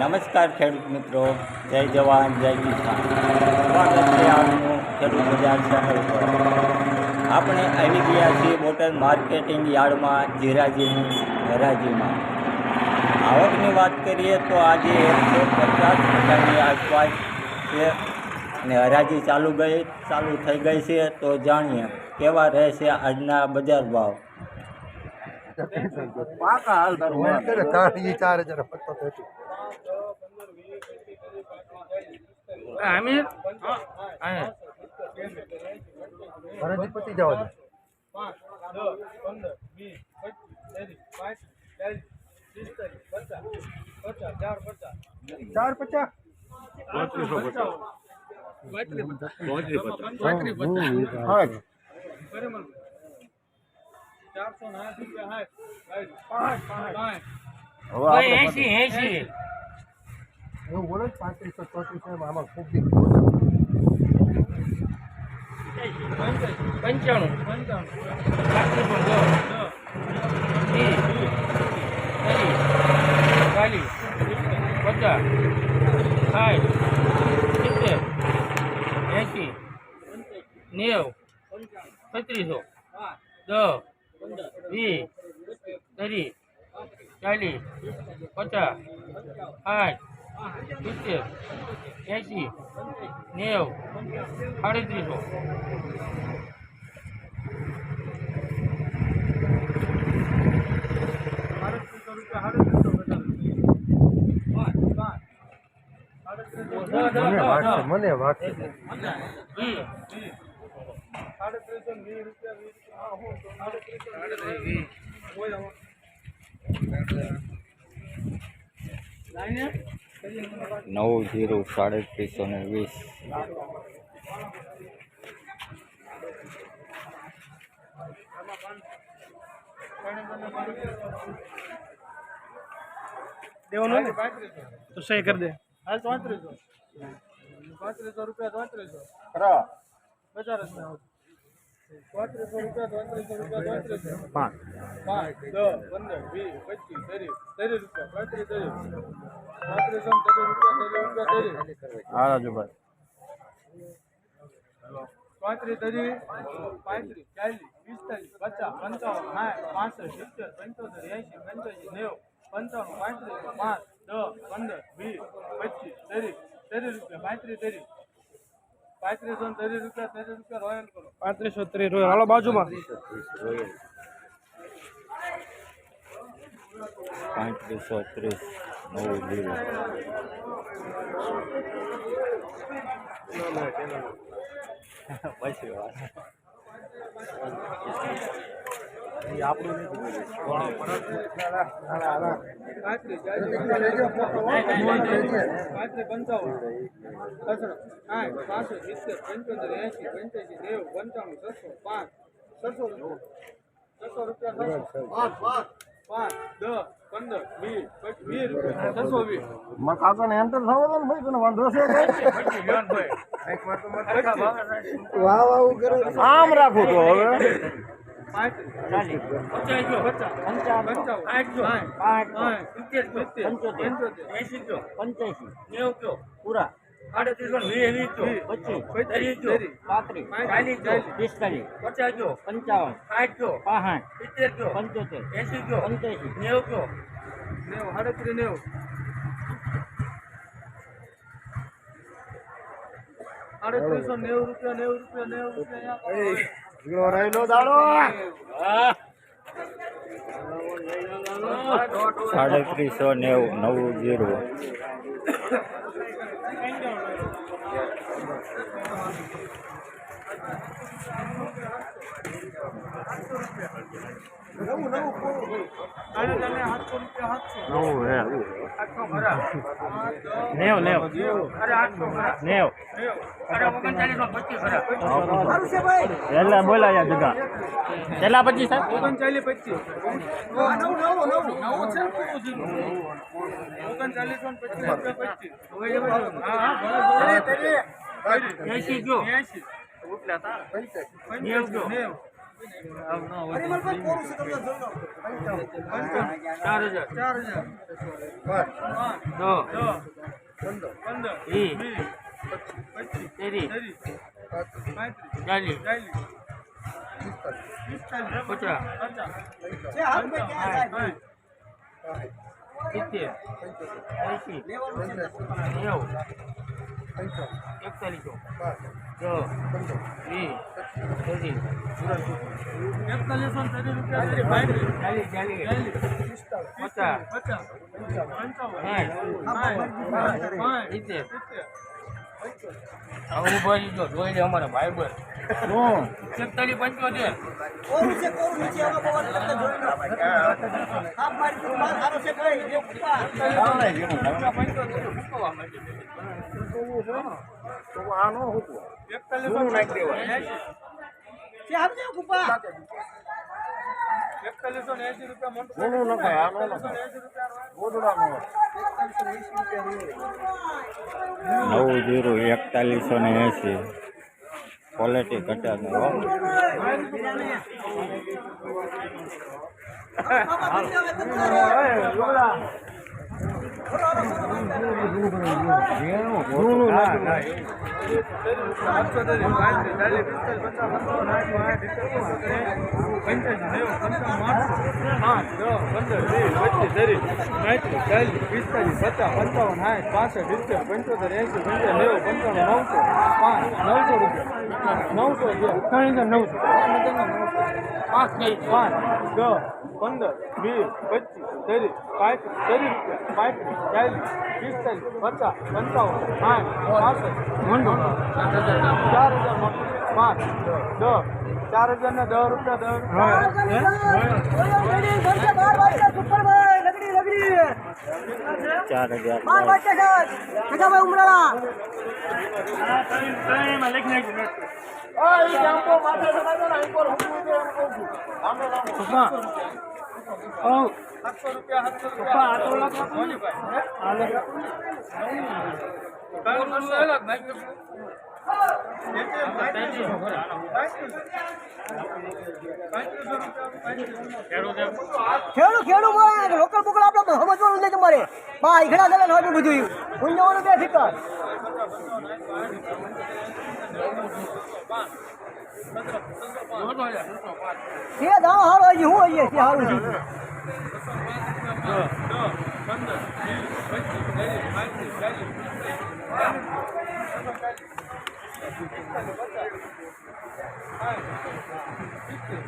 નમસ્કાર ખેડૂત મિત્રો. જય જવાન, જય કિસાન. સ્વાગત છે આપનું ખેડૂત બજાર ચેનલ પર આપણે આવી ગયા છીએ બોટલ માર્કેટિંગ યાર્ડમાં, જીરાજીની હરાજીમાં. આવકની વાત કરીએ તો આજે એકસો પચાસ ટકાની આસપાસ છે અને હરાજી ચાલુ ગઈ, ચાલુ થઈ ગઈ છે. તો જાણીએ કેવા રહેશે આજના બજાર ભાવ. પાકા હાલ તારું ઈ ચાર હજાર પત્તો આમિર હા હરાજી પતી જવા દે ચાર પચાસ હા જ. હવે આપણે એસી એસી એવું બોલો ને પાંત્રીસો ચોત્રીસો આમાં ખૂબ પંચાણું. પંચાણું ચાલીસ. પચાસ. સાઠ. સિત્તેર. એંસી નેવ. પત્રીસો દસ. વીસ ત્રીસ ચાલીસ પચાસ સાઠ સિત્તેર એંસી નેવ સાડત્રીસો. મને વાત મને વાત છે નવ જીરો સાડત્રીસો ને વીસ. દેવાનું તો સહી કરી દે. હા ચોત્રીસો. પાંત્રીસો રૂપિયા ચોત્રીસો. ખરા. ચોત્રીસો રૂપિયા ચોત્રીસો રૂપિયા ચોત્રીસો પાંચ. પાંચ દસ પંદર વીસ પચીસ ત્રીસ ત્રીસ રૂપિયા પાંત્રીસ ત્રીસ. પાંત્રીસો ત્રીસ રૂપિયા ત્રીસ રૂપિયા ત્રીસ. હા રાજુભાઈ. પાંત્રીસ ત્રીસ પાંત્રીસ ચાલીસ પિસ્તાલીસ પચાસ પંચાવન સાઠ પાસઠ સિત્તેર પંચોતેર એંશી પંચ્યાસી નેવું પંચાવન પાંત્રીસ પાંચ દસ પંદર વીસ પચીસ ત્રીસ ત્રીસ રૂપિયા પાંત્રીસ ત્રીસ. પાંત્રીસો ત્રીસ રૂપિયા ત્રીસ રૂપિયા રોયલ કરો. પાંત્રીસો ત્રીસ રોયલ. હાલો બાજુમાં. પાંત્રીસો ત્રીસ નવ જીરો પછી પાસઠ સિત્તેર પંચોતેર એંશી પંચ્યાસી નેવું પંચાણું છસો પાંચ છસો છસો રૂપિયા પાંચ પાંચ દસ પંદર વીસ વીસ રૂપિયા છસો વીસ મારા એન્ટર થવો દો ને ભાઈ તને વાંધો છે વાહ વાહ આમ રાખું તો હવે. પંચ્યાસી. પૂરા. સાડત્રીસો ને વીસ વીસ જો. પચીસ. ત્રીસ. જો પાંત્રીસ ચાલીસ જો. પિસ્તાલીસ. પચાસ જો. પંચાવન. સાઠ જો. પાંસઠ. સિત્તેર જો. પંચોતેર. એંસી જો. પંચ્યાસી. નેવું જો. નેવું. સાડત્રીસ નેવું. સાડત્રીસો નેવું રૂપિયા નેવું રૂપિયા નેવું રૂપિયા. ઝીરો રહેલો દાડો. સાડત્રીસો નેવું નવું જીરો આને તમે સાતસો રૂપિયા સાતસો નવું હે. નેવ નેવ. નેવ. એટલે બોલાયા જગા. કેટલા પચીસ ઓગણચાલીસ પચીસ. ઓગણચાલીસ પચીસ એંસી જો એંશી ઉઠલા તાર. પંચ્યાસી નેવું. ચાર હજાર ચાર હજાર પંદર પંદર ત્રીસ ચાલીસ પચાસ સિત્તેર પંચોતેર નેવું એકતાલીસો. પચાસ. પચાસ. પંચાવન. સાઠ પાંચ. સિત્તેર. સિત્તેર. હવે ઊભો રહીજો જોઈ લે અમારા ભાઈ બસ. એકતાલીસ પંચોતેર કોરું છે કોરું નીચે આમાં પવન તમને જોઈ લો આપ મારી તું માર હારો છે કઈ? એક ઉપર પંચોતેર મૂકવા માટે એકતાલીસો એંસી છે સમજે કુપા એકતાલીસો ને એંસી રૂપિયા મોટું બોલું ન ખાય, આનો ન એકતાલીસો ને એંસી પંચાવન નવ જીરો નવસો ને એંસી ક્વોલિટી હો પાંચ નવસો પાંચ દસ પંદર વીસ પચીસ ત્રીસ પાંત્રીસ ત્રીસ રૂપિયા પાંત્રીસ ચાલીસ પિસ્તાલીસ પચાસ પંચાવન સાઠ પાસઠ ચાર હજાર મોટું. પાંચ દસ ચાર હજાર ને દસ રૂપિયા. ચાર હજાર સાતસો રૂપિયા સાતસો રૂપિયા. ખેડૂ ખેડૂ લોકલ બોકલ આપણે સમજવાનું નહીં તમારે. બા ઘણા જણા નહોતું બધું ઊંઝાવાનું બે ફિકર એ દાણો હારો હું હજી છે હારું છે. ને સિત્તેર રૂપિયા સિત્તેર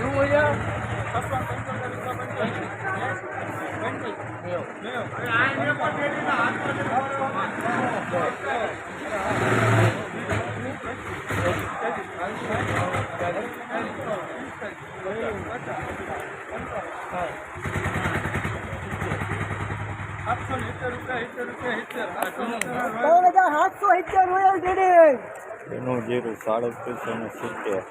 રૂપિયા સિત્તેર ત્રણ હજાર સાતસો સિત્તેર રોયલ ટ્રેડિંગ એનું જીરો સાડત્રીસો ને સિત્તેર.